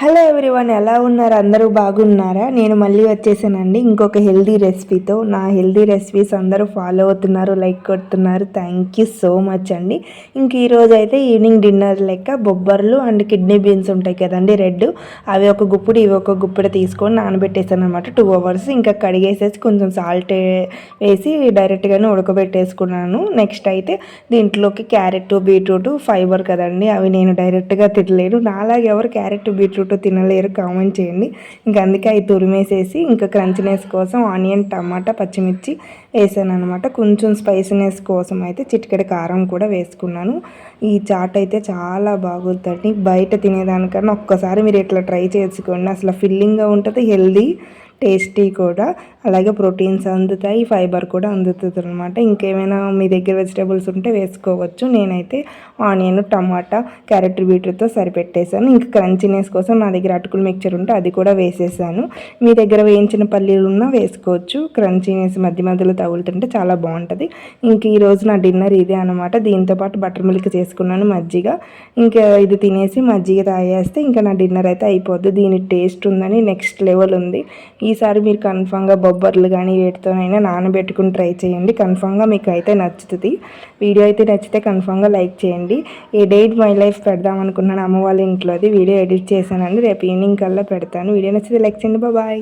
Hello everyone ఎలా ఉన్నారు? అందరూ బాగున్నారా? నేను మళ్ళీ వచ్చేసానండి. ఇంకొక హెల్దీ రెసిపీతో నా హెల్దీ రెసిపీస్ అందరూ ఫాలో అవుతున్నారు లైక్ కొడుతున్నారు. థ్యాంక్ యూ సో మచ్ అండి. ఇంక ఈరోజు అయితే ఈవినింగ్ డిన్నర్ లెక్క బొబ్బర్లు అండ్ కిడ్నీ బీన్స్ ఉంటాయి కదండి రెడ్ అవి ఒక గుప్పుడు ఇవి ఒక గుప్పుడు తీసుకొని నానబెట్టేసాను అనమాట టూ అవర్స్ ఇంకా కడిగేసేసి కొంచెం సాల్ట్ వేసి డైరెక్ట్గానే ఉడకబెట్టేసుకున్నాను. నెక్స్ట్ అయితే దీంట్లోకి క్యారెట్ బీట్రూట్ ఫైబర్ కదండి. అవి నేను డైరెక్ట్గా తినలేను. నాలాగే ఎవరు క్యారెట్ బీట్రూట్ బీట్రూట్ తినలేరు కామెంట్ చేయండి. ఇంకా అందుకే అవి తురిమేసేసి ఇంకా క్రంచినెస్ కోసం ఆనియన్ టమాటా పచ్చిమిర్చి వేసాను అనమాట కొంచెం స్పైసీనెస్ కోసం అయితే చిటికెడ కారం కూడా వేసుకున్నాను. ఈ చాట్ అయితే చాలా బాగుంటుంది బయట తినేదానికన్నా ఒక్కసారి మీరు ఇట్లా ట్రై చేసుకోండి. అసలు ఫిల్లింగ్గా ఉంటుంది హెల్దీ. టేస్టీ కూడా. అలాగే ప్రోటీన్స్ అందుతాయి ఫైబర్ కూడా అందుతుంది అనమాట ఇంకేమైనా మీ దగ్గర వెజిటేబుల్స్ ఉంటే వేసుకోవచ్చు. నేనైతే ఆనియన్ టమాటా క్యారెట్ బీట్రూట్తో సరిపెట్టేశాను. ఇంకా క్రంచినెస్ కోసం నా దగ్గర అటుకులు మిక్చర్ ఉంటే అది కూడా వేసేసాను. మీ దగ్గర వేయించిన పల్లీలు ఉన్నా వేసుకోవచ్చు. క్రంచినెస్ మధ్య మధ్యలో తగులుతుంటే చాలా బాగుంటుంది. ఇంక ఈరోజు నా డిన్నర్ ఇదే అనమాట దీంతోపాటు బటర్ మిల్క్ చేసుకున్నాను మజ్జిగ. ఇంకా ఇది తినేసి మజ్జిగ తాగేస్తే ఇంకా నా డిన్నర్ అయితే అయిపోద్ది. దీని టేస్ట్ ఉందని నెక్స్ట్ లెవెల్ ఉంది. ఈసారి మీరు కన్ఫామ్గా బొబ్బర్లు కానీ వేటితోనైనా నానబెట్టుకుని ట్రై చేయండి. కన్ఫామ్గా మీకు అయితే నచ్చుతుంది. వీడియో అయితే నచ్చితే కన్ఫామ్గా లైక్ చేయండి. ఏ డేట్ మై లైఫ్ పెడదాం అనుకున్నాను అమ్మ వాళ్ళ ఇంట్లో అది వీడియో ఎడిట్ చేశానండి. రేపు ఈవినింగ్ కల్లా పెడతాను. వీడియో నచ్చితే లైక్ చేయండి. బాయ్.